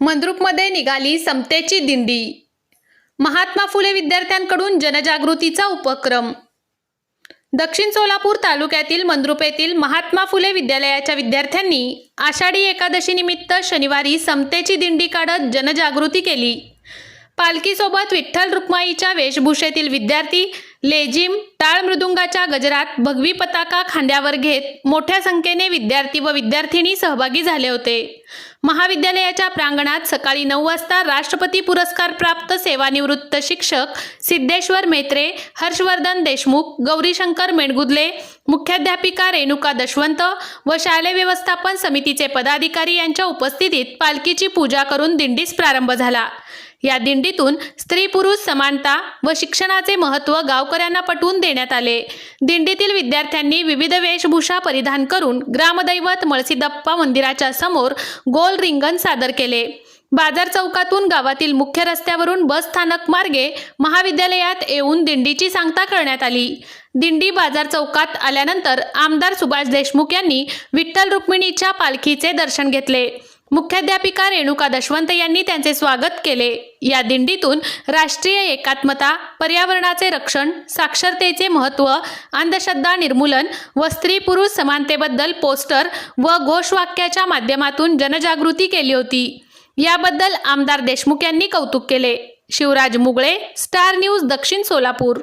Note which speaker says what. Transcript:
Speaker 1: मंद्रुपमध्ये निघाली समतेची दिंडी. महात्मा फुले विद्यार्थ्यांकडून जनजागृतीचा उपक्रम. दक्षिण सोलापूर तालुक्यातील मंद्रुप येथील महात्मा फुले विद्यालयाच्या विद्यार्थ्यांनी आषाढी एकादशीनिमित्त शनिवारी समतेची दिंडी काढत जनजागृती केली. पालखीसोबत विठ्ठल रुक्माईच्या वेशभूषेतील विद्यार्थी लेझिम टाळ मृदुंगाच्या गजरात भगवी पताका खांद्यावर घेत मोठ्या संख्येने विद्यार्थी व विद्यार्थिनी सहभागी झाले होते. महाविद्यालयाच्या प्रांगणात सकाळी नऊ वाजता राष्ट्रपती पुरस्कार प्राप्त सेवानिवृत्त शिक्षक सिद्धेश्वर मेत्रे हर्षवर्धन देशमुख गौरीशंकर मेणगुदले मुख्याध्यापिका रेणुका दशवंत व शालेय व्यवस्थापन समितीचे पदाधिकारी यांच्या उपस्थितीत पालखीची पूजा करून दिंडीस प्रारंभ झाला. या दिंडीतून स्त्री पुरुष समानता व शिक्षणाचे महत्त्व गावकऱ्यांना पटवून देण्यात आले. दिंडीतील विद्यार्थ्यांनी विविध वेशभूषा परिधान करून ग्रामदैवत मळसीदप्पा मंदिराच्या समोर गोल रिंगण सादर केले. बाजार चौकातून गावातील मुख्य रस्त्यावरून बस स्थानक मार्गे महाविद्यालयात येऊन दिंडीची सांगता करण्यात आली. दिंडी बाजार चौकात आल्यानंतर आमदार सुभाष देशमुख यांनी विठ्ठल रुक्मिणीच्या पालखीचे दर्शन घेतले. मुख्याध्यापिका रेणुका दशवंत यांनी त्यांचे स्वागत केले. या दिंडीतून राष्ट्रीय एकात्मता पर्यावरणाचे रक्षण साक्षरतेचे महत्त्व अंधश्रद्धा निर्मूलन व स्त्री पुरुष समानतेबद्दल पोस्टर व घोषवाक्याच्या माध्यमातून जनजागृती केली होती. याबद्दल आमदार देशमुख यांनी कौतुक केले. शिवराज मुगळे स्टार न्यूज दक्षिण सोलापूर.